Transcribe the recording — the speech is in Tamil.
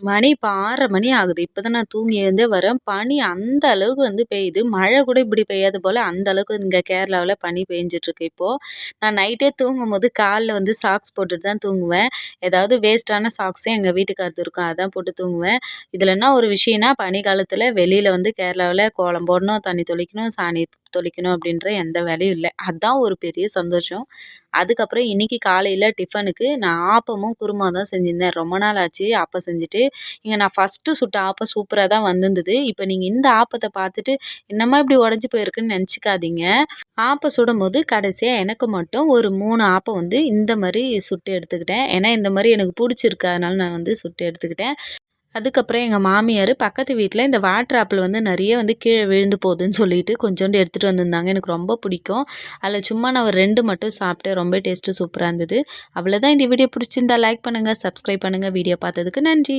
மணி இப்போ ஆறரை மணி ஆகுது. இப்போ தான் நான் தூங்கி எழுந்தே வரேன். பனி அந்த அளவுக்கு வந்து பெய்யுது. மழை கூட இப்படி பெய்யாது போல் அந்த அளவுக்கு இங்கே கேரளாவில் பனி பெஞ்சிட்ருக்கு இப்போது நான் நைட்டே தூங்கும் போது காலில் வந்து சாக்ஸ் போட்டுட்டு தான் தூங்குவேன். ஏதாவது வேஸ்ட்டான சாக்ஸே எங்கள் வீட்டுக்காரத்து இருக்கும். அதான் போட்டு தூங்குவேன். இதில் என்ன ஒரு விஷயம்னா பனி காலத்தில் வெளியில் வந்து கேரளாவில் கோலம் போடணும் தண்ணி தொளிக்கணும் சாணி தொலைக்கணும் அப்படின்ற எந்த வேலையும் இல்லை. அதுதான் ஒரு பெரிய சந்தோஷம். அதுக்கப்புறம் இன்றைக்கி காலையில் டிஃபனுக்கு நான் ஆப்பமும் குருமா தான் செஞ்சுருந்தேன். ரொம்ப நாள் ஆச்சு ஆப்பம் செஞ்சுட்டு. இங்கே நான் ஃபஸ்ட்டு சுட்ட ஆப்பம் சூப்பராக தான் வந்திருந்தது. இப்போ நீங்கள் இந்த ஆப்பத்தை பார்த்துட்டு என்னம்மா இப்படி உடஞ்சி போயிருக்குன்னு நினச்சிக்காதீங்க. ஆப்பம் சுடும் போது கடைசியாக எனக்கு மட்டும் ஒரு மூணு ஆப்பம் வந்து இந்த மாதிரி சுட்டு எடுத்துக்கிட்டேன். ஏன்னா இந்த மாதிரி எனக்கு பிடிச்சிருக்கு. அதனால நான் வந்து சுட்டு எடுத்துக்கிட்டேன். அதுக்கப்புறம் எங்கள் மாமியார் பக்கத்து வீட்டில் இந்த வாட்டர் ஆப்பிள் வந்து நிறைய வந்து கீழே விழுந்து போகுதுன்னு சொல்லிட்டு கொஞ்சோண்டு எடுத்துகிட்டு வந்திருந்தாங்க. எனக்கு ரொம்ப பிடிக்கும். அதில் சும்மா நான் ஒரு ரெண்டு மட்டும் சாப்பிட்டேன். ரொம்ப டேஸ்ட்டு சூப்பராக இருந்தது. அவ்வளோதான் இந்த வீடியோ பிடிச்சிருந்தா லைக் பண்ணுங்கள் சப்ஸ்கிரைப் பண்ணுங்கள் வீடியோ பார்த்ததுக்கு நன்றி.